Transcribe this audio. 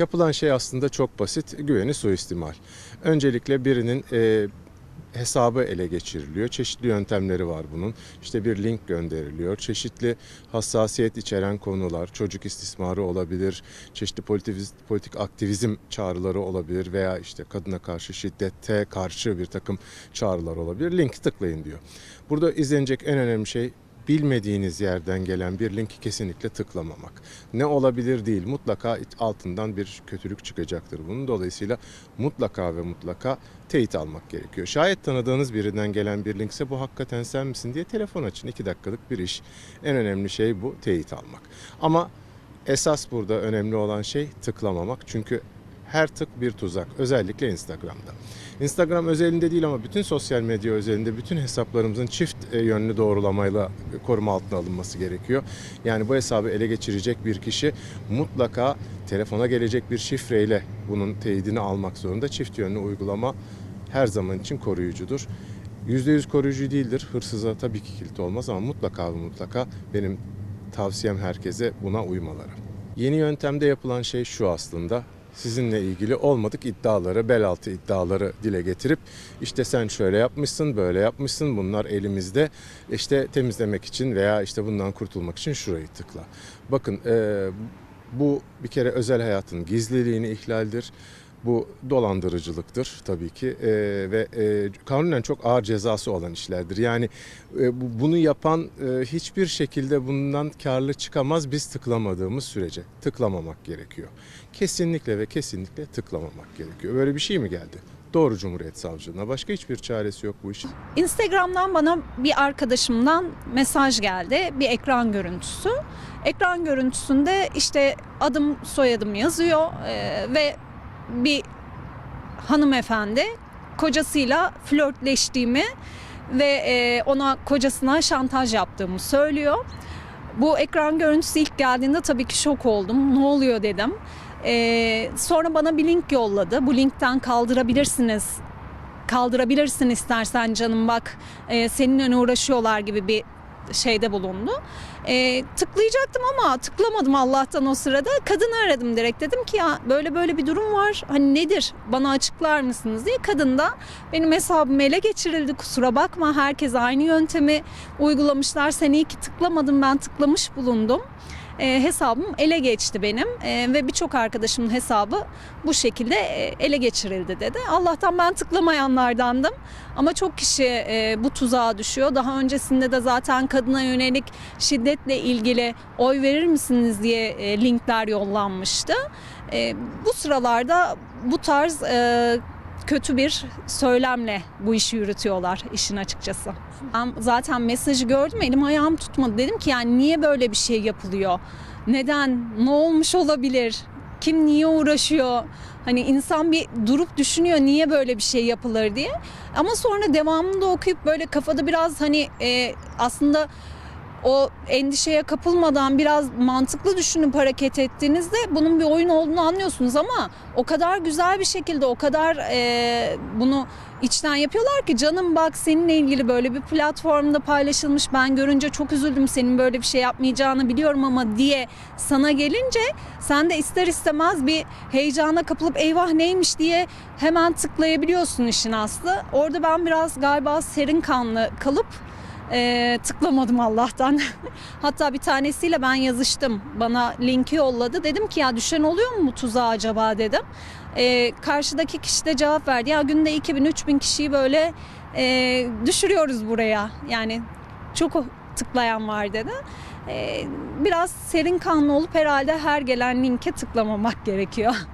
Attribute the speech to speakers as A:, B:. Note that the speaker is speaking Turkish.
A: Yapılan şey aslında çok basit, güveni suistimal. Öncelikle birinin e, hesabı ele geçiriliyor. Çeşitli yöntemleri var bunun. İşte bir link gönderiliyor. Çeşitli hassasiyet içeren konular, çocuk istismarı olabilir, çeşitli politik, aktivizm çağrıları olabilir veya işte kadına karşı şiddete karşı bir takım çağrılar olabilir. Linki tıklayın diyor. Burada izlenecek en önemli şey bilmediğiniz yerden gelen bir linki kesinlikle tıklamamak. Ne olabilir değil mutlaka altından bir kötülük çıkacaktır bunun. Dolayısıyla mutlaka ve mutlaka teyit almak gerekiyor. Şayet tanıdığınız birinden gelen bir linkse bu hakikaten sen misin diye telefon açın. 2 dakikalık bir iş. En önemli şey bu teyit almak. Ama esas burada önemli olan şey tıklamamak. Çünkü her tık bir tuzak. Özellikle Instagram'da. Instagram özelinde değil ama bütün sosyal medya özelinde bütün hesaplarımızın çift e, yönlü doğrulamayla koruma altına alınması gerekiyor. Yani bu hesabı ele geçirecek bir kişi mutlaka telefona gelecek bir şifreyle bunun teyidini almak zorunda. Çift yönlü uygulama her zaman için koruyucudur. %100 koruyucu değildir. Hırsıza tabii ki kilit olmaz ama mutlaka ve mutlaka benim tavsiyem herkese buna uymaları. Yeni yöntemde yapılan şey şu aslında sizinle ilgili olmadık iddiaları, bel altı iddiaları dile getirip işte sen şöyle yapmışsın, böyle yapmışsın, bunlar elimizde. işte temizlemek için veya işte bundan kurtulmak için şurayı tıkla. Bakın e, bu bir kere özel hayatın gizliliğini ihlaldir. Bu dolandırıcılıktır tabii ki e, ve e, kanunen çok ağır cezası olan işlerdir. Yani e, bu- bunu yapan e, hiçbir şekilde bundan karlı çıkamaz biz tıklamadığımız sürece. Tıklamamak gerekiyor. Kesinlikle ve kesinlikle tıklamamak gerekiyor. Böyle bir şey mi geldi? Doğru Cumhuriyet Savcılığına. Başka hiçbir çaresi yok bu işin.
B: Instagram'dan bana bir arkadaşımdan mesaj geldi. Bir ekran görüntüsü. Ekran görüntüsünde işte adım soyadım yazıyor e, ve bir hanımefendi kocasıyla flörtleştiğimi ve e, ona kocasına şantaj yaptığımı söylüyor. Bu ekran görüntüsü ilk geldiğinde tabii ki şok oldum. Ne oluyor dedim. E, sonra bana bir link yolladı. Bu linkten kaldırabilirsiniz kaldırabilirsin istersen canım bak e, seninle uğraşıyorlar gibi bir şeyde bulundu. E, tıklayacaktım ama tıklamadım Allah'tan o sırada. Kadını aradım direkt dedim ki ya böyle böyle bir durum var. Hani nedir bana açıklar mısınız diye. Kadın da benim hesabım ele geçirildi kusura bakma herkes aynı yöntemi uygulamışlar. Sen iyi ki tıklamadın ben tıklamış bulundum. E, hesabım ele geçti benim E, ve birçok arkadaşımın hesabı bu şekilde e, ele geçirildi dedi. Allah'tan ben tıklamayanlardandım ama çok kişi e, bu tuzağa düşüyor. Daha öncesinde de zaten kadına yönelik şiddetle ilgili oy verir misiniz diye e, linkler yollanmıştı. E, bu sıralarda bu tarz e, kötü bir söylemle bu işi yürütüyorlar işin açıkçası. Zaten mesajı gördüm elim ayağım tutmadı. Dedim ki yani niye böyle bir şey yapılıyor? Neden? Ne olmuş olabilir? Kim niye uğraşıyor? Hani insan bir durup düşünüyor niye böyle bir şey yapılır diye. Ama sonra devamında okuyup böyle kafada biraz hani e, aslında o endişeye kapılmadan biraz mantıklı düşünüp hareket ettiğinizde bunun bir oyun olduğunu anlıyorsunuz ama o kadar güzel bir şekilde o kadar e, bunu içten yapıyorlar ki canım bak seninle ilgili böyle bir platformda paylaşılmış ben görünce çok üzüldüm senin böyle bir şey yapmayacağını biliyorum ama diye sana gelince sen de ister istemez bir heyecana kapılıp eyvah neymiş diye hemen tıklayabiliyorsun işin aslı. Orada ben biraz galiba serin kanlı kalıp ee, tıklamadım Allah'tan. Hatta bir tanesiyle ben yazıştım. Bana linki yolladı. Dedim ki ya düşen oluyor mu tuzağa acaba dedim. Ee, karşıdaki kişi de cevap verdi. Ya günde 2000-3000 kişiyi böyle e, düşürüyoruz buraya. Yani çok tıklayan var dedi. Ee, biraz serin kanlı olup herhalde her gelen linke tıklamamak gerekiyor.